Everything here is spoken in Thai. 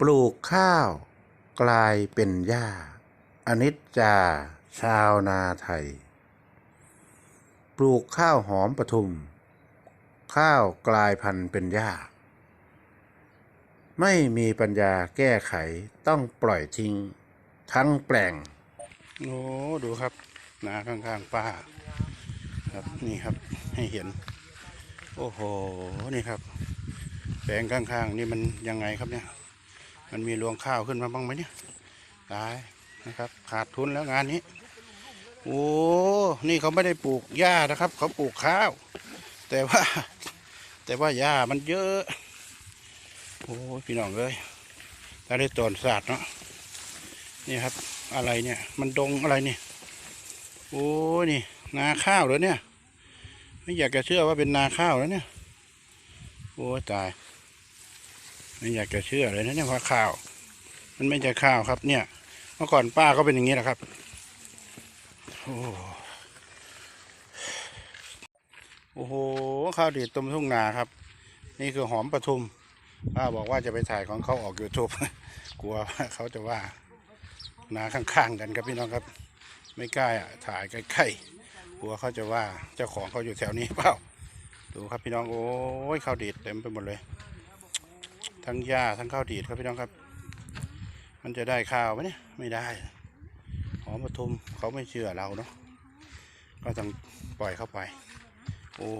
ปลูกข้าวกลายเป็นหญ้า อนิจจา ชาวนาไทย ปลูกข้าวหอมปทุม ข้าวกลายพันธุ์เป็นหญ้า ไม่มีปัญญาแก้ไขต้องปล่อยทิ้ง ทั้งแปลงโอ้ดูครับ นาข้างๆป้า ครับนี่ครับให้เห็น โอ้โห นี่ครับ แปลงข้างๆ นี่มันยังไงครับเนี่ย มันมีรวงข้าวขึ้นมาบ้างไหมเนี่ยตายนะครับ ขาดทุนแล้วงานนี้ โอ้ นี่เขาไม่ได้ปลูกหญ้านะครับ เขาปลูกข้าว แต่ว่า แต่ว่าหญ้ามันเยอะ โอ้พี่น้องเอ้ยถ้าได้ตอนศาสตร์เนาะนี่ครับ อะไรเนี่ย มันดงอะไรเนี่ยโอ้นี่ นาข้าวเหรอเนี่ย ไม่อยากจะเชื่อว่าเป็นนาข้าวแล้วเนี่ย โอ้ตาย ไม่อยากจะเชื่อเลยนะเนี่ยว่าข้าว มันไม่ใช่ข้าวครับ เนี่ย เมื่อก่อนป้าก็เป็นอย่างนี้แหละครับโอ้โอ้โหข้าวดีดตุ้มทุ่งนาครับ นี่คือหอมปทุมป้าบอกว่าจะไปถ่ายของเขาออกยูทูบกลัวเขาจะว่านาข้างๆกันครับพี่น้องครับ ไม่กล้าอะถ่ายใกล้ๆกลัวเขาจะว่าเจ้าของเขาอยู่แถวนี้เปล่าดูครับพี่น้องโอ้ยข้าวดีดเต็มไปหมดเลย ทั้งหญ้าทั้งข้าวดีดครับพี่น้องครับ มันจะได้ข้าวไหมเนี่ยไม่ได้หอมปทุมเขาไม่เชื่อเราเนาะก็ต้องปล่อยเข้าไป โอ้